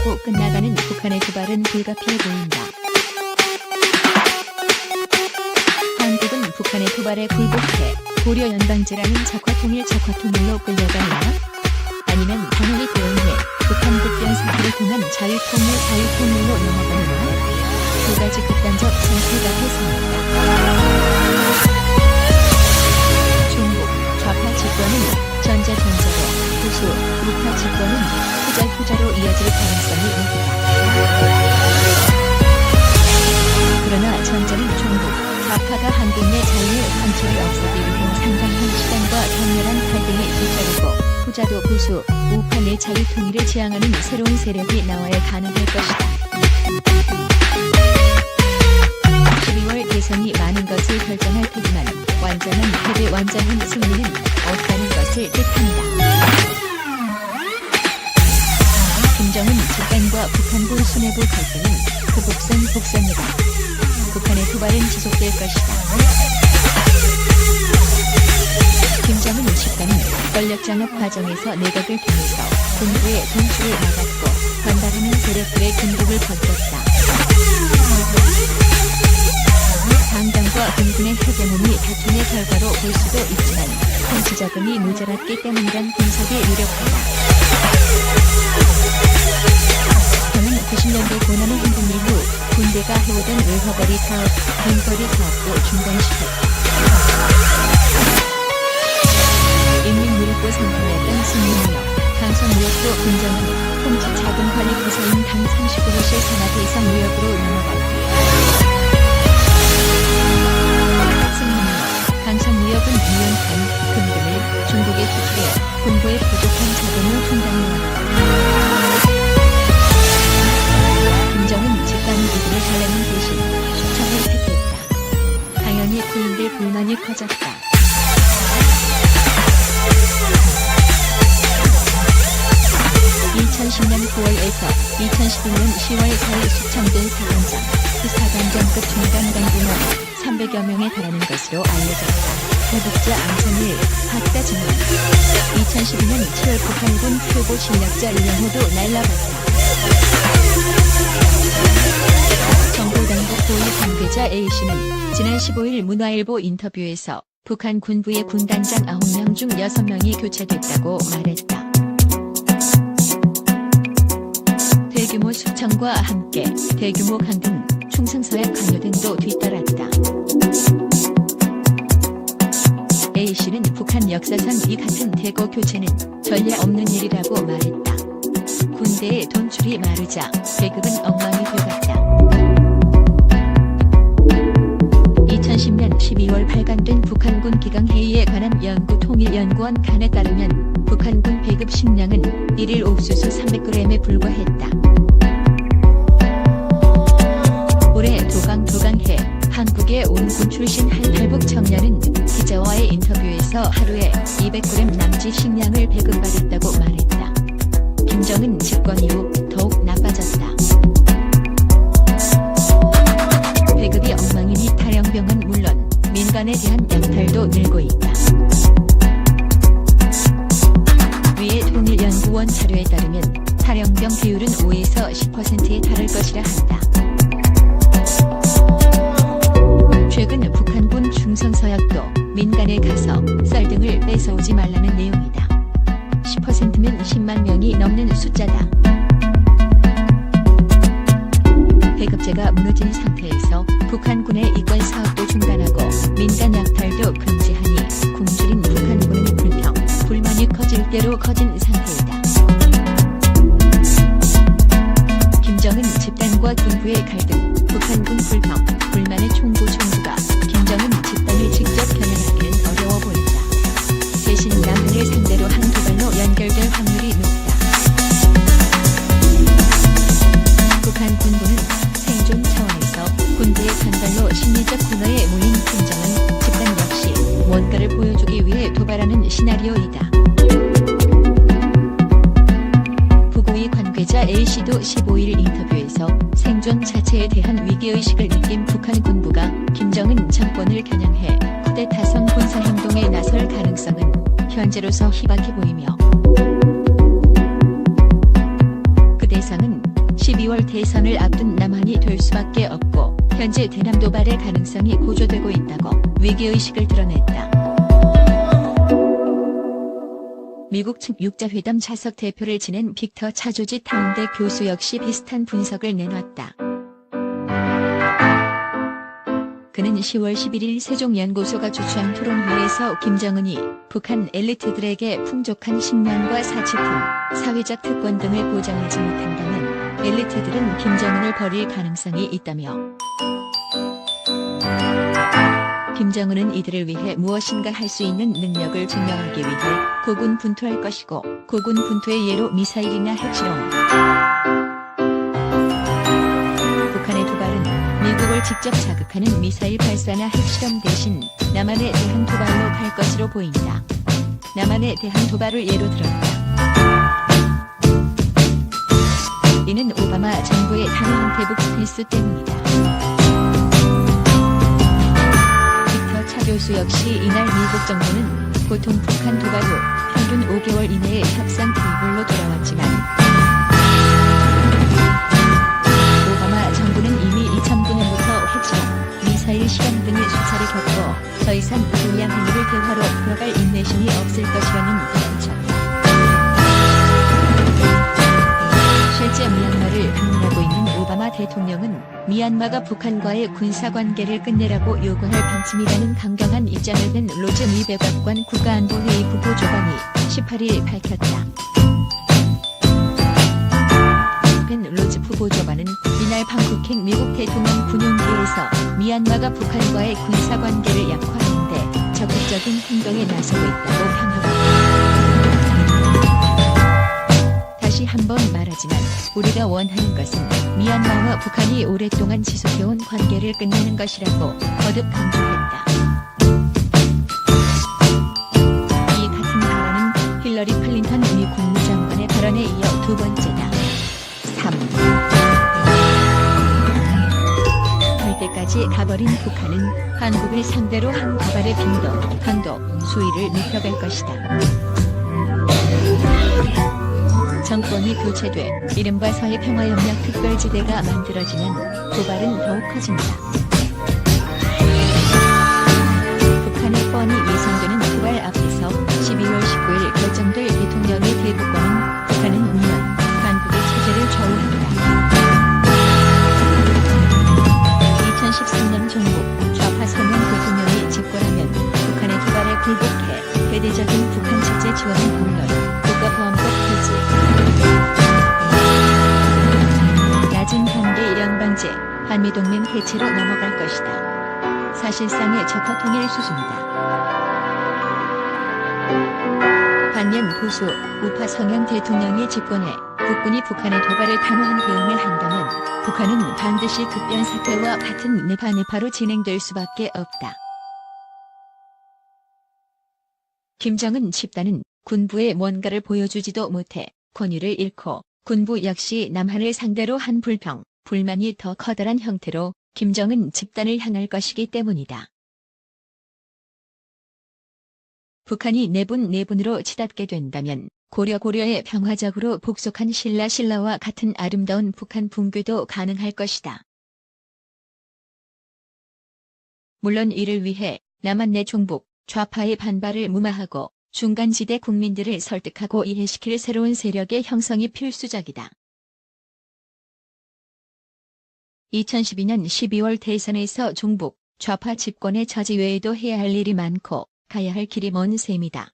불구하고 끝나가는 북한의 도발은 불가피해 보인다. 한국은 북한의 도발에 굴복해 고려 연방제라는 적화통일 적화통일로 끌려가나 아니면 당연히 대응해 북한 국변 사태를 통한 자유통일 자유통일로 넘어가나 두 가지 극단적 앞에 섭니다. 중국 좌파 집권은 전자전자로 보수 우파 집권은 후자 후자로 이어질 가능성이 높다. 그러나 전자는 중국 좌파가 한국 내 자유의 상처를 없애기 위해 상당한 시간과 격렬한 갈등이 뒤따르고 후자도 보수 우파 내 자유 통일을 지향하는 새로운 세력이 나와야 가능할 것이다. 12월 대선이 많은 것을 결정할 테지만 완전한 패배 완전한 승리는 없다는 것을 뜻합니다. 김정은 집단과 북한군 수뇌부 갈등은 그 복선 복선이다. 북한의 도발은 지속될 것이다. 김정은 집단은 권력 장악 과정에서 내각을 통해서 군부의 돈줄을 막았고 반발하는 세력들의 군복을 벗겼다. 군군의 헤게모니 다툼의 결과로 볼 수도 있지만 통치 자금이 모자랐기 때문이란 분석이 유력하다. 저는 90년대 고난의 행군 이후 군대가 해오던 외화거리 사업, 빈거리 사업도 중단시켰다. 인민무력부 선포했던 승리무역, 강성무역도 군정은 통치 자금 관리 부서인 당 39호실 산하 대상 무역으로 넘어갔다. 군부의 부족한 자금을 충당해왔다. 김정은 집단 기술을 달래는 대신 수청을 택했다. 당연히 군인들 불만이 커졌다. 2010년 9월에서 2012년 10월 사이 수청된 사단장, 그 사단장 급 중간 간부는 300여 명에 달하는 것으로 알려졌다. 대북자 안성일, 박다 증언 2012년 7월 북한군 표고 실력자 이영호도 날라갔다. 정보당국 고위 관계자 A씨는 지난 15일 문화일보 인터뷰에서 북한 군부의 군단장 9명 중 6명이 교체됐다고 말했다. 대규모 수청과 함께 대규모 강등, 충성서약 강요 등도 뒤따랐다. A씨는 북한 역사상 이 같은 대거 교체는 전례 없는 일이라고 말했다. 군대의 돈줄이 마르자 배급은 엉망이 되었다. 2010년 12월 발간된 북한군 기강회의에 관한 연구통일연구원 간에 따르면 북한군 배급 식량은 1일 옥수수 300g에 불과했다. 군 출신 한 탈북 청년은 기자와의 인터뷰에서 하루에 200g 남짓 식량을 배급받았다고 말했다. 김정은 집권 이후 더욱 나빠졌다. 배급이 엉망이니 탈영병은 물론 민간에 대한 약탈도 늘고 있다. 위의 통일연구원 자료에 따르면 탈영병 비율은 5에서 10%에 달할 것이라 한다. 최근 북한군 중성서약도 민간에 가서 쌀 등을 뺏어오지 말라는 내용이다. 10%면 10만 명이 넘는 숫자다. 배급제가 무너진 상태에서 북한군의 이권 사업도 중단하고 민간 약탈도 금지하니 굶주린 북한군은 불평, 불만이 커질 대로 커진 상태이다. 김정은 집단과 군부의 갈등, 씨도 15일 인터뷰에서 생존 자체에 대한 위기의식을 느낀 북한 군부가 김정은 정권을 겨냥해 쿠데타성 군사행동에 나설 가능성은 현재로서 희박해 보이며 그 대상은 대선을 앞둔 남한이 될 수밖에 없고 현재 대남 도발의 가능성이 고조되고 있다고 위기의식을 드러냈다. 미국 측 육자회담 차석 대표를 지낸 빅터 차조지 타운대 교수 역시 비슷한 분석을 내놨다. 그는 10월 11일 세종연구소가 주최한 토론회에서 김정은이 북한 엘리트들에게 풍족한 식량과 사치품, 사회적 특권 등을 보장하지 못한다면 엘리트들은 김정은을 버릴 가능성이 있다며 김정은은 이들을 위해 무엇인가 할 수 있는 능력을 증명하기 위해 고군 분투할 것이고 고군 분투의 예로 미사일이나 핵실험 북한의 도발은 미국을 직접 자극하는 미사일 발사나 핵실험 대신 남한에 대한 도발로 갈 것으로 보인다. 남한에 대한 도발을 예로 들었다. 이는 오바마 정부의 단호한 대북 스탠스 때문이다. 교수 역시 이날 미국 정부는 보통 북한 도발 후 평균 5개월 이내에 협상 테이블로 돌아왔지만 오바마 정부는 이미 2009년부터 핵실험, 미사일 실험 등의 수차례 겪고 더 이상 불량 행위를 대화로 풀어갈 인내심이 없을 것이라는 덧붙 대통령은 미얀마가 북한과의 군사관계를 끝내라고 요구할 방침이라는 강경한 입장을 낸 로즈 미 백악관 국가안보회의 부부조반이 18일 밝혔다. 벤 로즈 후보조반은 이날 방콕행 미국 대통령 군용기에서 미얀마가 북한과의 군사관계를 약화하는데 적극적인 행동에 나서고 있다고 평하고 다 우리가 원하는 것은 미얀마와 북한이 오랫동안 지속해온 관계를 끝내는 것이라고 거듭 강조했다. 이 같은 발언은 힐러리 클린턴 미 국무장관의 발언에 이어 두 번째다. 3. 할 때까지 가버린 북한은 한국을 상대로 한 도발의 빈도, 강도, 수위를 높여갈 것이다. 정권이 교체돼 이른바 서해 평화협력 특별지대가 만들어지면 도발은 더욱 커진다. 북한의 뻔히 예상 방제 한미동맹 해체로 넘어갈 것이다. 사실상의 적화 통일 수순이다. 반면 보수 우파 성향 대통령이 집권해 국군이 북한의 도발을 단호한 대응을 한다면 북한은 반드시 급변 사태와 같은 네파네파로 진행될 수밖에 없다. 김정은 집단은 군부에 뭔가를 보여주지도 못해 권위를 잃고 군부 역시 남한을 상대로 한 불평, 불만이 더 커다란 형태로 김정은 집단을 향할 것이기 때문이다. 북한이 내분 내분으로 치닫게 된다면 고려 고려에 평화적으로 복속한 신라 신라와 같은 아름다운 북한 붕괴도 가능할 것이다. 물론 이를 위해 남한 내 종북, 좌파의 반발을 무마하고 중간지대 국민들을 설득하고 이해시킬 새로운 세력의 형성이 필수적이다. 2012년 12월 대선에서 종북, 좌파 집권의 처지 외에도 해야 할 일이 많고 가야 할 길이 먼 셈이다.